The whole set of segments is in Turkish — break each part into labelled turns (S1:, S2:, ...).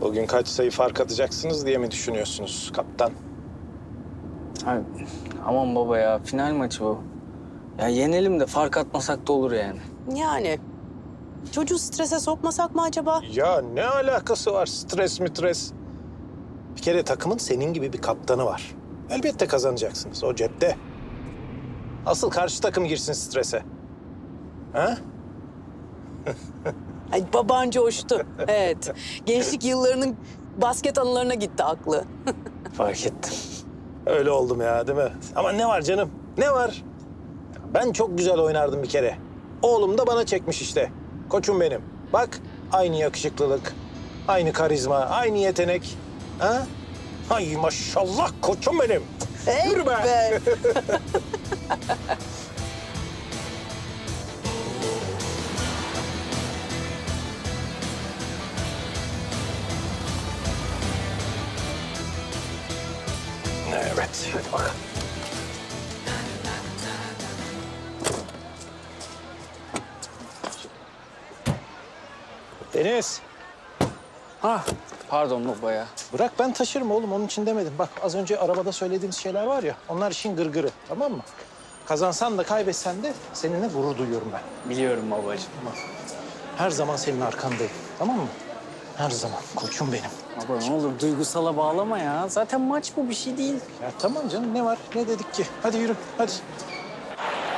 S1: Bugün kaç sayı fark atacaksınız diye mi düşünüyorsunuz kaptan?
S2: Abi, aman baba ya final maçı bu. Ya yenelim de fark atmasak da olur yani.
S3: Yani çocuğu strese sokmasak mı acaba?
S1: Ya ne alakası var stres mitres? Bir kere takımın senin gibi bir kaptanı var. Elbette kazanacaksınız o cepte. Asıl karşı takım girsin strese. Ha?
S3: Ay baban coştu. Evet. Gençlik yıllarının basket anılarına gitti aklı.
S2: Fark ettim.
S1: Öyle oldum ya değil mi? Ama ne var canım? Ne var? Ben çok güzel oynardım bir kere. Oğlum da bana çekmiş işte. Koçum benim. Bak aynı yakışıklılık, aynı karizma, aynı yetenek. Ha? Ay maşallah koçum benim. Yürü be.
S3: Be.
S1: Evet, hadi bakalım. Deniz,
S2: Ha, pardon baba ya.
S1: bırak ben taşırım oğlum. Onun için demedim. Bak az önce arabada söylediğimiz şeyler var ya, onlar işin gırgırı. Tamam mı? Kazansan da kaybetsen de seninle gurur duyuyorum ben.
S2: Biliyorum babacığım.
S1: Her zaman senin arkandayım. Tamam mı? Her zaman. Koçum benim.
S2: Baba ne olur duygusala bağlama ya. Zaten maç bu bir şey değil.
S1: Ya tamam canım ne var? Ne dedik ki? Hadi yürü, hadi.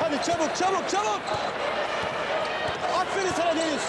S1: Hadi çabuk, çabuk, çabuk. Aferin sana Deniz.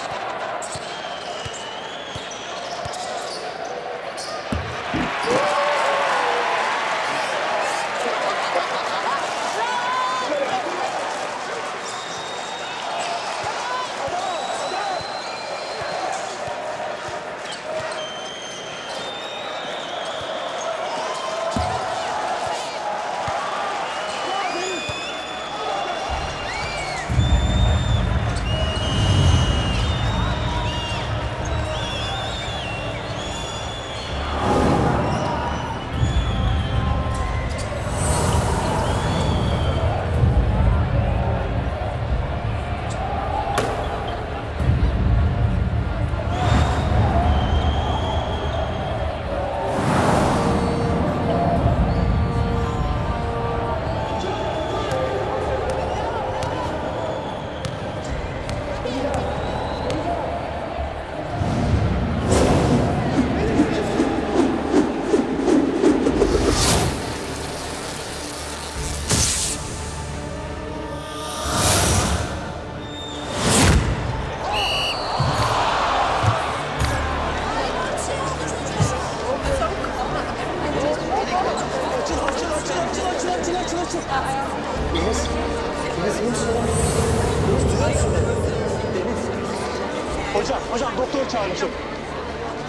S1: Hocam, hocam doktor çağırın çabuk.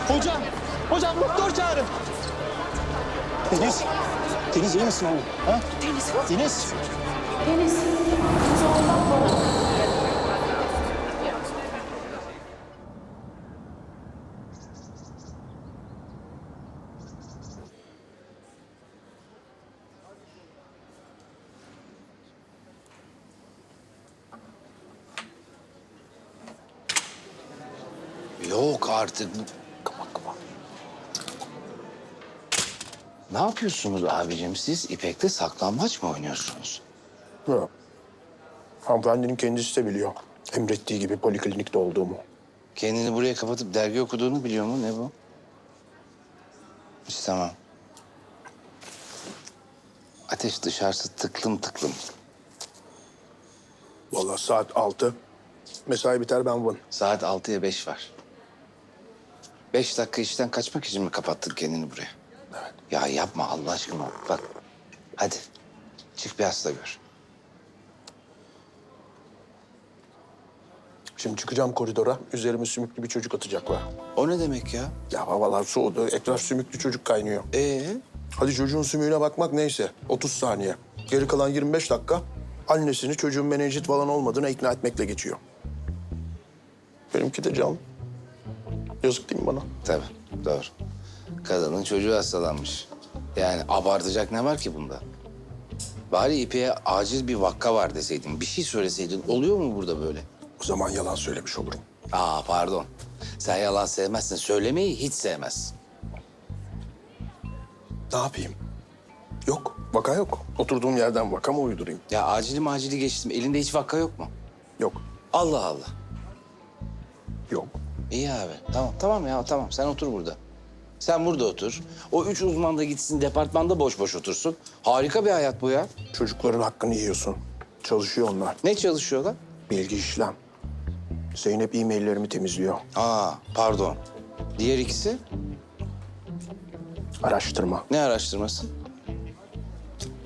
S1: Hocam, hocam doktor çağırın. Deniz, Deniz iyi misin oğlum? Ha? Deniz. Deniz.
S4: Yok artık. Kapa kapa. Ne yapıyorsunuz abicim siz? İpek'te saklambaç mı oynuyorsunuz?
S5: Yok. Hanımefendinin kendisi de biliyor. Emrettiği gibi poliklinikte olduğumu.
S4: Kendini buraya kapatıp dergi okuduğunu biliyor mu? Ne bu? İşte tamam. Ateş dışarısı tıklım tıklım.
S5: Vallahi saat altı. Mesai biter ben varım.
S4: Saat altıya beş var. Beş dakika işten kaçmak için mi kapattın kendini buraya?
S5: Evet.
S4: Ya yapma Allah aşkına. Bak hadi çık bir hasta gör.
S5: Şimdi çıkacağım koridora. Üzerime sümüklü bir çocuk atacaklar.
S4: O ne demek ya?
S5: Ya havalar soğudu. Etraf sümüklü çocuk kaynıyor.
S4: Ee?
S5: Hadi çocuğun sümüğüne bakmak neyse. 30 saniye. Geri kalan 25 dakika annesini çocuğun menenjit falan olmadığına ikna etmekle geçiyor. Benimki de can. Yazık değil mi bana?
S4: Tabii doğru. Kadının çocuğu hastalanmış. Yani abartacak ne var ki bunda? Bari İpek'e acil bir vakka var deseydin, bir şey söyleseydin oluyor mu burada böyle?
S5: O zaman yalan söylemiş olurum.
S4: Aa pardon. Sen yalan sevmezsin. Söylemeyi hiç sevmezsin.
S5: Ne yapayım? Yok, vaka yok. Oturduğum yerden vaka mı uydurayım?
S4: Ya acili macili geçtim. Elinde hiç vakka yok mu?
S5: Yok,
S4: Allah Allah.
S5: yok.
S4: İyi abi. Tamam tamam ya tamam. Sen otur burada. Sen burada otur. O üç uzman da gitsin departmanda boş boş otursun. Harika bir hayat bu ya.
S5: Çocukların hakkını yiyorsun. Çalışıyor onlar.
S4: Ne çalışıyorlar?
S5: Bilgi işlem. Zeynep e-maillerimi temizliyor.
S4: Aa pardon. Diğer ikisi
S5: Araştırma,
S4: ne araştırması?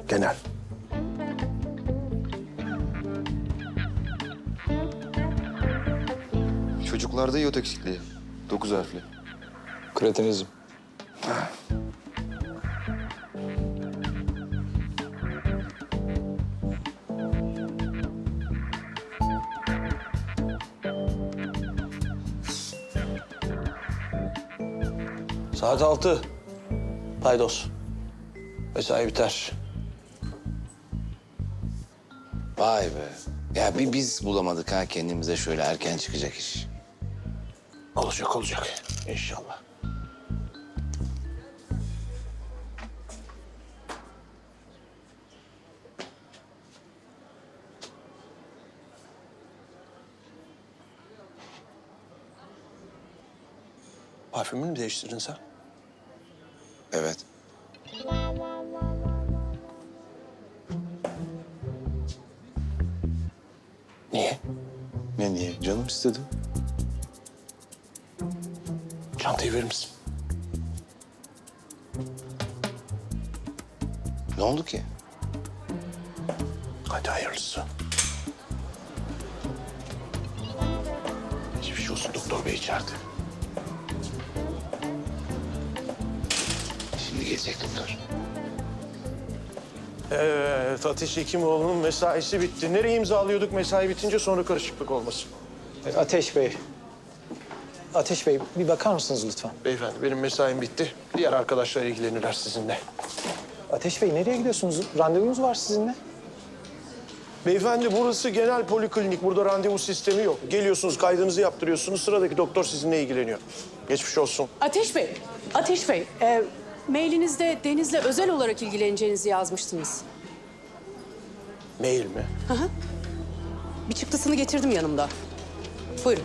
S5: genel.
S6: Çocuklarda iot eksikliği. Dokuz harfli.
S2: Kretinizm.
S1: Saat altı. Paydos. Mesai biter.
S4: Vay be. Ya bir biz bulamadık ha kendimize şöyle erken çıkacak iş.
S1: Olacak olacak. İnşallah.
S5: Parfümünü mü değiştirdin sen?
S4: Evet.
S5: Niye?
S4: Ne niye? Canım istedim.
S5: Çantayı verir misin?
S4: Ne oldu ki?
S5: Hadi hayırlısı. Geçmiş olsun doktor bey içeride.
S4: Şimdi gelecek doktor.
S5: Evet, Ateş Hekimoğlu'nun mesaisi bitti. Nereye imzalıyorduk mesai bitince sonra karışıklık olmasın?
S1: Ateş Bey. Ateş Bey bir bakar mısınız lütfen?
S5: Beyefendi benim mesaim bitti. Diğer arkadaşlar ilgilenirler sizinle.
S1: Ateş Bey nereye gidiyorsunuz? Randevunuz var sizinle.
S5: Beyefendi burası genel poliklinik. Burada randevu sistemi yok. Geliyorsunuz, kaydınızı yaptırıyorsunuz. Sıradaki doktor sizinle ilgileniyor. Geçmiş olsun.
S7: Ateş Bey, Ateş Bey, e, mailinizde Deniz'le özel olarak ilgileneceğinizi yazmıştınız.
S5: Mail mi?
S7: Bir çıktısını getirdim yanımda. Buyurun.